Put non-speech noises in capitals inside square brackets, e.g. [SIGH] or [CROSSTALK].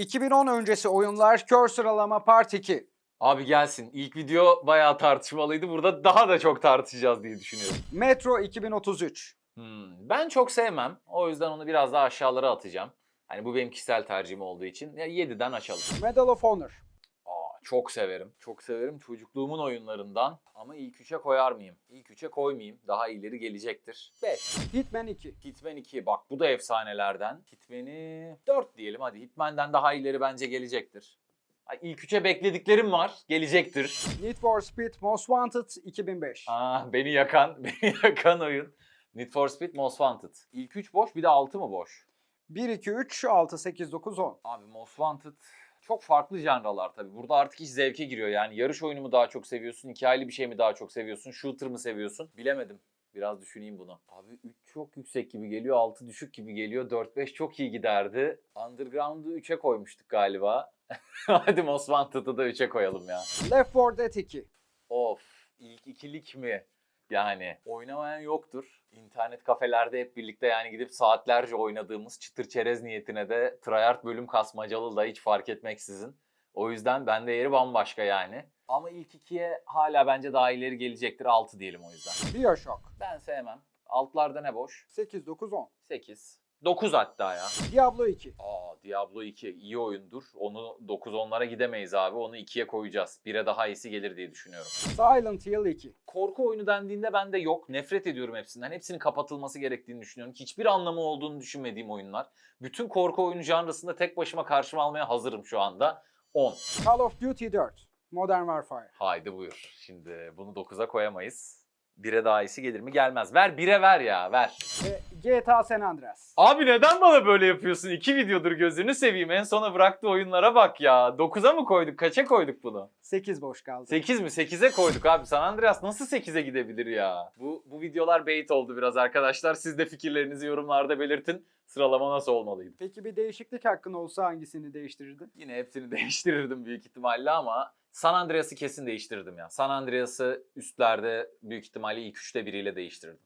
2010 öncesi oyunlar kör sıralama part 2. Abi gelsin. İlk video bayağı tartışmalıydı. Burada daha da çok tartışacağız diye düşünüyorum. Metro 2033. Hmm, ben çok sevmem. O yüzden onu biraz daha aşağılara atacağım. Hani bu benim kişisel tercihim olduğu için. Ya 7'den açalım. Medal of Honor. Çok severim. Çok severim çocukluğumun oyunlarından. Ama ilk 3'e koyar mıyım? İlk 3'e koymayayım. Daha ileri gelecektir. 5. Hitman 2. Hitman 2 bak bu da efsanelerden. Hitman'i 4 diyelim hadi. Hitman'den daha ileri bence gelecektir. Ay, İlk 3'e beklediklerim var. Gelecektir. Need for Speed Most Wanted 2005. Aa, beni yakan, [LAUGHS] beni yakan oyun. Need for Speed Most Wanted. İlk 3 boş bir de 6 mı boş? 1, 2, 3, 6, 8, 9, 10. Abi Most Wanted çok farklı janralar tabii. Burada artık iş zevke giriyor. Yani yarış oyunu mu daha çok seviyorsun, hikayeli bir şey mi daha çok seviyorsun, shooter mı seviyorsun? Bilemedim. Biraz düşüneyim bunu. Abi 3 çok yüksek gibi geliyor, 6 düşük gibi geliyor, 4-5 çok iyi giderdi. Underground'u 3'e koymuştuk galiba. [LAUGHS] Hadi Most Wanted'ı da 3'e koyalım ya. Left 4 Dead 2. Of, ilk ikilik mi? Yani oynamayan yoktur. İnternet kafelerde hep birlikte yani gidip saatlerce oynadığımız çıtır çerez niyetine de tryhard bölüm kasmacalı da hiç fark etmeksizin. O yüzden bende yeri bambaşka yani. Ama ilk ikiye hala bence daha ileri gelecektir. 6 diyelim o yüzden. Bioshock. Ben sevmem. Altlarda ne boş? 8, 9, 10. 8. 9 hatta ya. Diablo 2. Aa Diablo 2 iyi oyundur. Onu 9-10'lara gidemeyiz abi. Onu 2'ye koyacağız. 1'e daha iyisi gelir diye düşünüyorum. Silent Hill 2. korku oyunu dendiğinde bende yok. Nefret ediyorum hepsinden. Hepsinin kapatılması gerektiğini düşünüyorum. Hiçbir anlamı olduğunu düşünmediğim oyunlar. Bütün korku oyunu janrasında tek başıma karşıma almaya hazırım şu anda. 10. Call of Duty 4. Modern Warfare. Haydi buyur. Şimdi bunu 9'a koyamayız. 1'e daha iyisi gelir mi? Gelmez. Ver 1'e ver ya ver. Ve GTA San Andreas. Abi neden bana böyle yapıyorsun? İki videodur gözünü seveyim. En sona bıraktığı oyunlara bak ya. 9'a mı koyduk? Kaça koyduk bunu? 8 boş kaldı. 8 mi? 8'e koyduk abi. San Andreas nasıl 8'e gidebilir ya? Bu bu videolar bait oldu biraz arkadaşlar. Siz de fikirlerinizi yorumlarda belirtin. Sıralama nasıl olmalıydı? Peki bir değişiklik hakkın olsa hangisini değiştirirdin? Yine hepsini [LAUGHS] değiştirirdim büyük ihtimalle ama San Andreas'ı kesin değiştirirdim ya. San Andreas'ı üstlerde büyük ihtimalle ilk üçte biriyle değiştirirdim.